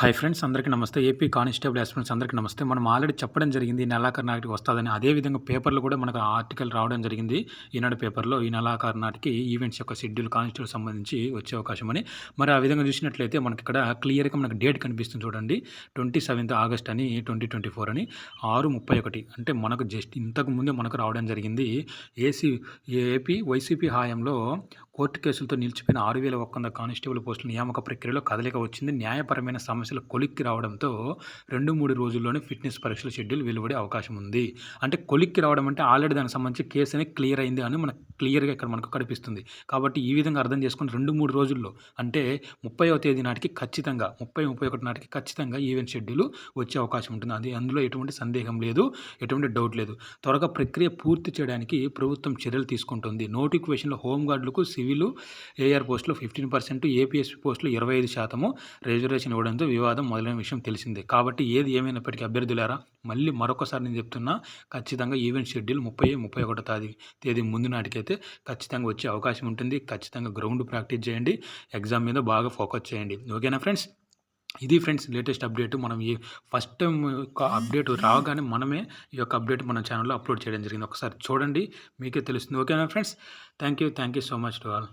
Hi friends అందరికీ నమస్తే. AP constable aspirants అందరికీ నమస్తే. మనం ఆల్రెడీ చెప్పడం జరిగింది ఈ నెలాఖరు నాటికి వస్తుందని. అదేవిధంగా పేపర్లో కూడా మనకు ఆర్టికల్ రావడం జరిగింది. ఈనాడు పేపర్లో ఈ నెలాఖరు నాటికి ఈవెంట్స్ యొక్క షెడ్యూల్ కానిస్టేబుల్ సంబంధించి వచ్చే అవకాశం అని. మరి ఆ విధంగా చూసినట్లయితే మనకి ఇక్కడ క్లియర్గా మనకు డేట్ కనిపిస్తుంది చూడండి. ట్వంటీ సెవెంత్ ఆగస్ట్ అని ట్వంటీ ట్వంటీ ఫోర్ అని. ఆరు ముప్పై ఒకటి. అంటే మనకు జస్ట్ ఇంతకు ముందే మనకు రావడం జరిగింది. ఏసీ ఏపీ వైసీపీ హాయంలో కోర్టు కేసులతో నిలిచిపోయిన ఆరు వేల ఒక్క వంద కానిస్టేబుల్ పోస్టుల నియామక ప్రక్రియలో కదలిక వచ్చింది. న్యాయపరమైన సమస్యలు కొలిక్కి రావడంతో రెండు మూడు రోజుల్లోనే ఫిట్నెస్ పరీక్షల షెడ్యూల్ వెలువడే అవకాశం ఉంది. అంటే కొలిక్కి రావడం అంటే ఆల్రెడీ దానికి సంబంధించి కేసు అనేది క్లియర్ అయింది అని మనకు క్లియర్గా ఇక్కడ మనకు కనిపిస్తుంది. కాబట్టి ఈ విధంగా అర్థం చేసుకుని రెండు మూడు రోజుల్లో అంటే ముప్పైవ తేదీ నాటికి ఖచ్చితంగా ముప్పై ముప్పై ఒకటి నాటికి ఖచ్చితంగా ఈవెంట్ షెడ్యూల్ వచ్చే అవకాశం ఉంటుంది. అది అందులో ఎటువంటి సందేహం లేదు ఎటువంటి డౌట్ లేదు. త్వరగా ప్రక్రియ పూర్తి చేయడానికి ప్రభుత్వం చర్యలు తీసుకుంటుంది. నోటిఫికేషన్లో హోంగార్డులకు civil AR posts fifteen percent APSP posts ఇరవై ఐదు శాతము. రిజర్వేషన్ ఇవ్వడంతో వివాదం మొదలైన విషయం తెలిసిందే. కాబట్టి ఏది ఏమైనప్పటికీ అభ్యర్థులారా మళ్ళీ మరొకసారి నేను చెప్తున్నా ఖచ్చితంగా ఈవెంట్ షెడ్యూల్ ముప్పై ముప్పై ఒకటో తేదీ తేదీ ముందు నాటికైతే ఖచ్చితంగా వచ్చే అవకాశం ఉంటుంది. ఖచ్చితంగా గ్రౌండ్ ప్రాక్టీస్ చేయండి. ఎగ్జామ్ మీద బాగా ఫోకస్ చేయండి. ఓకేనా ఫ్రెండ్స్? ఇది ఫ్రెండ్స్ లేటెస్ట్ అప్డేట్. మనం ఈ ఫస్ట్ టైం యొక్క అప్డేట్ రాగానే మనమే ఈ యొక్క అప్డేట్ మన ఛానల్లో అప్లోడ్ చేయడం జరిగింది. ఒకసారి చూడండి మీకే తెలుస్తుంది. ఓకేనా friends? Thank you thank you so much to all.